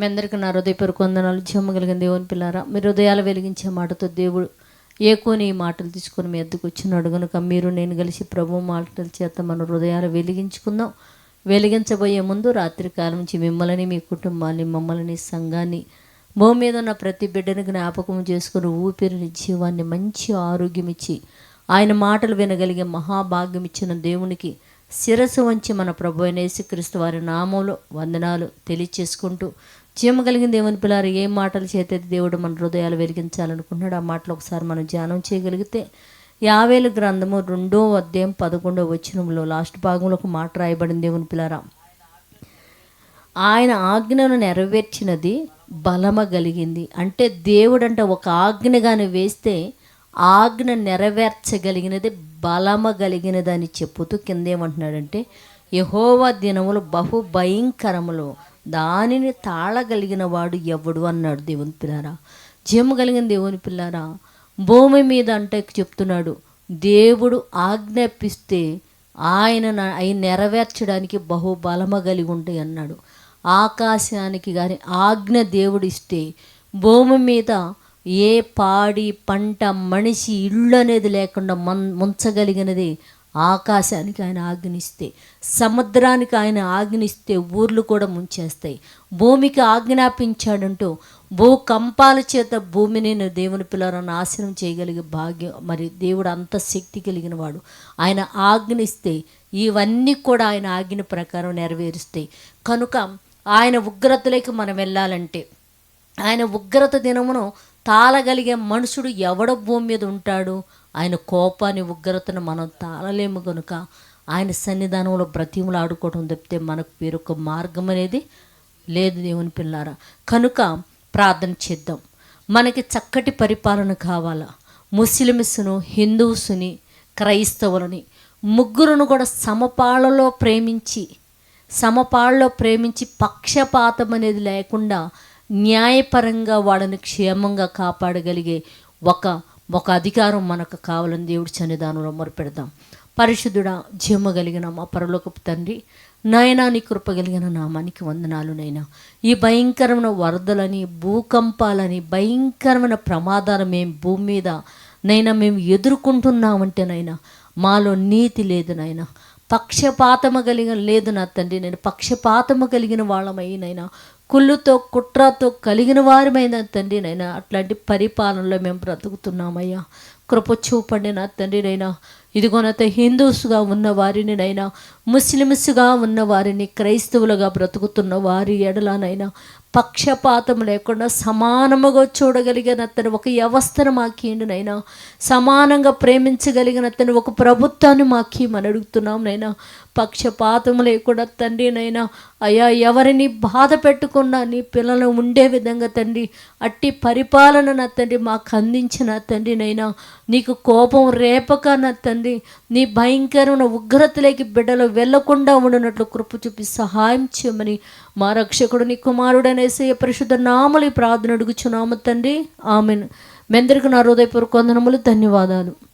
మీ అందరికీ నా హృదయపూర్వక వందనాలు. చెమ్మగలిగిన దేవుని పిల్లారా మీ హృదయాలు వెలిగించే మాటతో దేవుడు ఏ కోని ఈ మాటలు తీసుకొని మీ ఎద్దుకు వచ్చినాడు. కనుక మీరు నేను కలిసి ప్రభు మాటల చేత మన హృదయాలు వెలిగించుకుందాం. వెలిగించబోయే ముందు రాత్రి కాలం నుంచి మిమ్మల్ని మీ కుటుంబాన్ని మమ్మల్ని సంఘాన్ని భూమి మీద ఉన్న ప్రతి బిడ్డని జ్ఞాపకం చేసుకుని ఊపిరిని జీవాన్ని మంచి ఆరోగ్యం ఇచ్చి ఆయన మాటలు వినగలిగే మహాభాగ్యం ఇచ్చిన దేవునికి శిరస్సు వంచి మన ప్రభు అయిన యేసుక్రీస్తు వారి నామంలో వందనాలు తెలియచేసుకుంటూ జీవం కలిగిన దేవుని పిల్లారు ఏ మాటలు చేతే దేవుడు మన హృదయాలు వెలిగించాలనుకుంటున్నాడు ఆ మాటలు ఒకసారి మనం ధ్యానం చేయగలిగితే యావేల గ్రంథము రెండో అధ్యాయం పదకొండో వచనంలో లాస్ట్ భాగంలో ఒక మాట రాయబడింది దేవుని పిల్లారా. ఆయన ఆజ్ఞను నెరవేర్చినది బలమ కలిగింది. అంటే దేవుడంట ఒక ఆజ్ఞగాని వేస్తే ఆజ్ఞ నెరవేర్చగలిగినది బలమ కలిగినదని అని చెప్పుతూ కిందేమంటున్నాడంటే యహోవా దినములు బహు భయంకరములు. దానిని తాళగలిగిన వాడు ఎవడు అన్నాడు దేవుని పిల్లారా. జీవము కలిగిన దేవుని పిల్లారా. భూమి మీద అంటే చెప్తున్నాడు దేవుడు ఆజ్ఞాపిస్తే ఆయన అవి నెరవేర్చడానికి బహు బలమ కలిగి ఉంటాయి అన్నాడు. ఆకాశానికి కానీ ఆజ్ఞ దేవుడిస్తే భూమి మీద ఏ పాడి పంట మనిషి ఇళ్ళు అనేది లేకుండా మన్ ముంచగలిగినది ఆకాశానికి ఆయన ఆజ్ఞిస్తే సముద్రానికి ఆయన ఆజ్ఞిస్తే ఊర్లు కూడా ముంచేస్తాయి. భూమికి ఆజ్ఞాపించాడంటూ భూకంపాల చేత భూమిని నేను దేవుని పిల్లలను నాశనం చేయగలిగే భాగ్యం మరి దేవుడు అంత శక్తి కలిగిన వాడు ఆయన ఆజ్ఞిస్తే ఇవన్నీ కూడా ఆయన ఆజ్ఞ ప్రకారం నెరవేరుస్తాయి. కనుక ఆయన ఉగ్రతలోకి మనం వెళ్ళాలంటే ఆయన ఉగ్రత దినమును తాళగలిగే మనుషుడు ఎవడ భూమి మీద ఉంటాడు? ఆయన కోపాన్ని ఉగ్రతను మనం తాళలేము కనుక ఆయన సన్నిధానంలో బ్రతిములు ఆడుకోవడం తప్పితే మనకు వేరొక మార్గం అనేది లేదు దేవుని పిల్లారా. కనుక ప్రార్థన చేద్దాం. మనకి చక్కటి పరిపాలన కావాలా? ముస్లిమ్స్ను హిందూస్ని క్రైస్తవులని ముగ్గురును కూడా సమపాళలో ప్రేమించి సమపాళ్ళలో ప్రేమించి పక్షపాతం అనేది లేకుండా న్యాయపరంగా వాళ్ళని క్షేమంగా కాపాడగలిగే ఒక ఒక అధికారం మనకు కావాలని దేవుడి సన్నిధానంలో మొరపెడదాం. పరిశుద్ధుడా జీమ కలిగిన మా పరలోకపు తండ్రి నాయనా నీ కృప కలిగిన నామానికి వందనాలు నైనా ఈ భయంకరమైన వరదలని భూకంపాలని భయంకరమైన ప్రమాదాలు మేము భూమి మీద నైనా మేము ఎదుర్కొంటున్నామంటే నైనా మాలో నీతి లేదు నాయనా. పక్షపాతము కలిగిన లేదు నా తండ్రి నేను పక్షపాతము కలిగిన వాళ్ళమైనైనా కుళ్ళుతో కుట్రతో కలిగిన వారమైన తండ్రి నైనా అట్లాంటి పరిపాలనలో మేము బ్రతుకుతున్నామయ్యా. కృప చూపండి నా తండ్రి నైనా. ఇదిగోనైతే హిందూస్గా ఉన్న వారిని నైనా ముస్లిమ్స్గా ఉన్న వారిని క్రైస్తవులుగా బ్రతుకుతున్న వారి ఎడలనైనా పక్షపాతం లేకుండా సమానముగా చూడగలిగిన అతను ఒక వ్యవస్థను మాకేయండి నైనా సమానంగా ప్రేమించగలిగిన అతను ఒక ప్రభుత్వాన్ని మాకి అని అడుగుతున్నాం నైనా పక్షపాతం లేకుండా తండ్రి నైనా అయ్యా ఎవరిని బాధ పెట్టుకున్నా నీ పిల్లలు ఉండే విధంగా తండ్రి అట్టి పరిపాలన నా తండ్రి మాకు అందించిన తండ్రి నైనా నీకు కోపం రేపక నా తండ్రి నీ భయంకరమైన ఉగ్రతలోకి బిడ్డలు వెళ్ళకుండా ఉండనట్లు కృప చూపి సహాయం చేయమని మా రక్షకుడు నీ కుమారుడనేసే పరిశుద్ధ నామలి ప్రార్థన అడుగుచున్నాము తండ్రి. ఆమెను. మెందరికి నా హృదయపూర్వక వందనములు ధన్యవాదాలు.